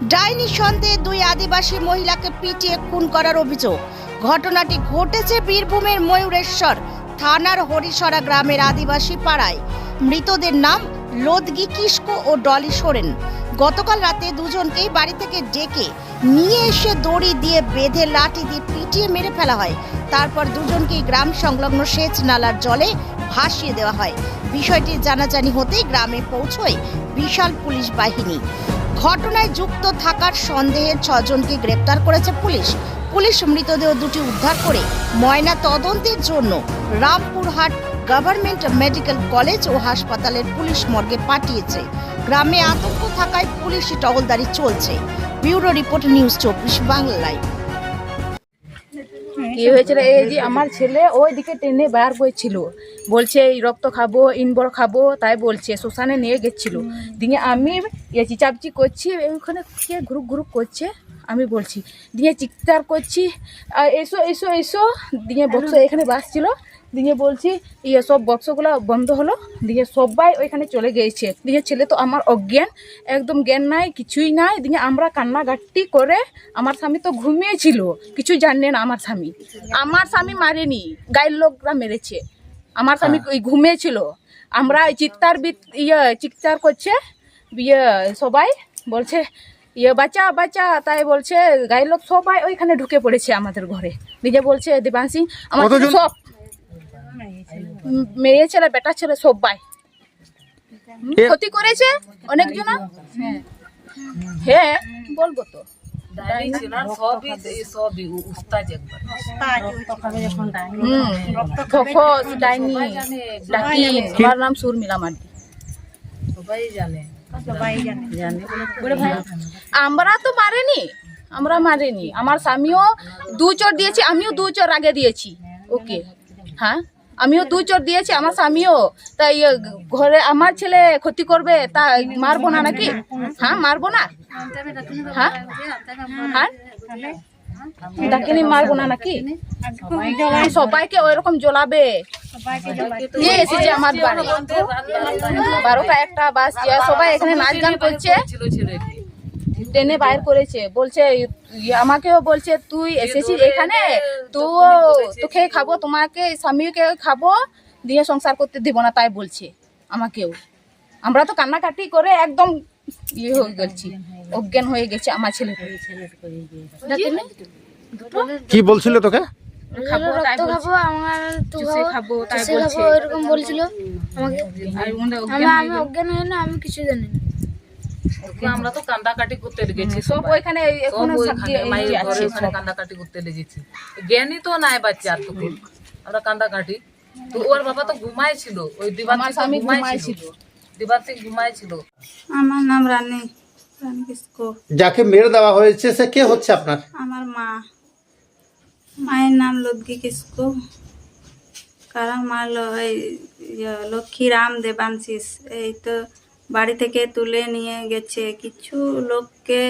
ডাইনি সন্দেহে দুই আদিবাসী মহিলাকে পিটিয়ে খুন করার অভিযোগ। ঘটনাটি ঘটেছে বীরভূমের ময়ূরেশ্বর থানার হরিশরা গ্রামের আদিবাসী পাড়ায়। মৃতদের নাম লোদগি কিস্কো ও ডলি সোরেন। গতকাল রাতে দুজনকেই বাড়ি থেকে ডেকে নিয়ে এসে দড়ি দিয়ে বেঁধে লাঠি দিয়ে পিটিয়ে মেরে ফেলা হয়। তারপর দুজনকেই গ্রাম সংলগ্ন সেচ নালার জলে ভাসিয়ে দেওয়া হয়। বিষয়টি জানাজানি হতেই গ্রামে পৌঁছয় বিশাল পুলিশ বাহিনী। ঘটনায় যুক্ত থাকার সন্দেহে ছজনকে গ্রেপ্তার করেছে পুলিশ। পুলিশ মৃতদেহ দুটি উদ্ধার করে ময়না তদন্তের জন্য রামপুরহাট গভর্নমেন্ট মেডিকেল কলেজ ও হাসপাতালের পুলিশ মর্গে পাঠিয়েছে। গ্রামে আতঙ্ক থাকায় পুলিশি টহলদারি চলছে। ব্যুরো রিপোর্ট নিউজ চব্বিশ বাংলায়। কি হয়েছিল? এই যে আমার ছেলে ওই দিকে টেনে বার বইছিল বলছে এই রক্ত খাব ইনবর খাব। তাই বলছে শ্মশানে নিয়ে গেছিল। দিয়ে আমি ইয়ে চিচাপচি করছি ওইখানে কে গ্রুপ গ্রুপ করছে? আমি বলছি দিয়ে চিৎকার করছি। আর এসো এসো এসো। দিয়ে বক্স এখানে বাসছিল দিয়ে বলছি ইয়ে সব বক্সগুলো বন্ধ হলো। দিয়ে সবাই ওইখানে চলে গিয়েছে। দিয়ে ছেলে তো আমার অজ্ঞান একদম জ্ঞান নাই কিছুই নাই। দিয়ে আমরা কান্নাকাটি করে আমার স্বামী তো ঘুমিয়েছিল। কিছু জানলে না আমার স্বামী। আমার স্বামী মারেনি গায়ের লোকরা মেরেছে। আমার স্বামী ওই ঘুমিয়েছিল। আমরা চিৎকার ইয়ে চিৎকার করছে। ইয়ে সবাই বলছে ইয়ে বাচ্চা বাচ্চা তাই বলছে গায়ের লোক সবাই ওইখানে ঢুকে পড়েছে আমাদের ঘরে। নিজে বলছে দেবাংশী আমার সব মেয়ে ছেলে বেটা ছেলে সবাই। ক্ষতি করেছে? অনেকজন? হ্যাঁ হ্যাঁ বলব তো। ডাইনি ডাকি আমার নাম সুরমিলা মান্ডি। আমরা তো মারেনি আমরা মারেনি। আমার স্বামীও দু চোর দিয়েছি আমিও দু চোর আগে দিয়েছি। ওকে হ্যাঁ? আমিও দু চোর দিয়েছি আমার স্বামীও। তাই ঘরে আমার ছেলে ক্ষতি করবে তা মারবো না নাকি? হ্যাঁ মারবো না? হ্যাঁ? হ্যাঁ? ডাকিনি মারবো না নাকি? সবাইকে ওইরকম জ্বলাবে। কে এসেছে আমার বারোটা একটা বাস সবাই এখানে নাচ গান করছে। টেনে বাইর করেছে। বলছে, আমাকেও বলছে, তুই এসেছিস এখানে? তো, তোকে খাব, তোমাকে, স্বামীকে খাব, দিয়ে সংসার করতে দিব না। তাই বলছে আমাকেও। আমরা তো কান্নাকাটি করে একদম ইয়ে হয়ে গেছি। অজ্ঞান হয়ে গেছে আমার ছেলে কি বলছিল তোকে? খাব তাই খাব আমার তো চুষে খাব তাই বলছে। এরকম বলছিল। আমাকে আর আমি অজ্ঞান না আমি কিছু জানি না। আমরা তো কান্দাকাটি করতে লেগেছি সব ওইখানে এখনও ওখানে কান্দাকাটি করতে লেগেছি। জ্ঞানই তো নাই বাচ্চার তো আমরা কান্দাকাটি। তো ওর বাবা তো ঘুমাইছিল ওই স্বামী ঘুমাইছিল দিবাসী ঘুমাইছিল আমার নাম রানী। যাকে মেরে দেওয়া হয়েছে সে কে হচ্ছে আপনার? আমার মা। মায়ের নাম লক্ষ্মী কিসকো। কারণ মা ইয়ে, লক্ষ্মীরাম দেবাংশিস। এই তো বাড়ি থেকে তুলে নিয়ে গেছে। কিছু লোককে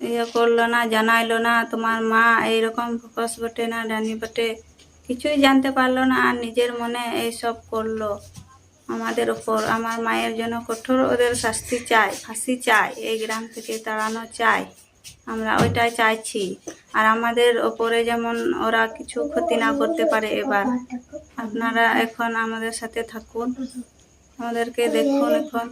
ইয়ে করল না জানাইলো না তোমার মা এইরকম ফোকাস বটে না ডানি বটে। কিছুই জানতে পারল না আর নিজের মনে এইসব করল। আমাদের ওপর আমার মায়ের জন্য কঠোর ওদের শাস্তি চাই, ফাঁসি চাই, এই গ্রাম থেকে তাড়ানো চাই। আমরা ওইটাই চাইছি। আর আমাদের ওপরে যেমন ওরা কিছু ক্ষতি না করতে পারে এবার, আপনারা এখন আমাদের সাথে থাকুন। আমাদেরকে দেখুন এখন।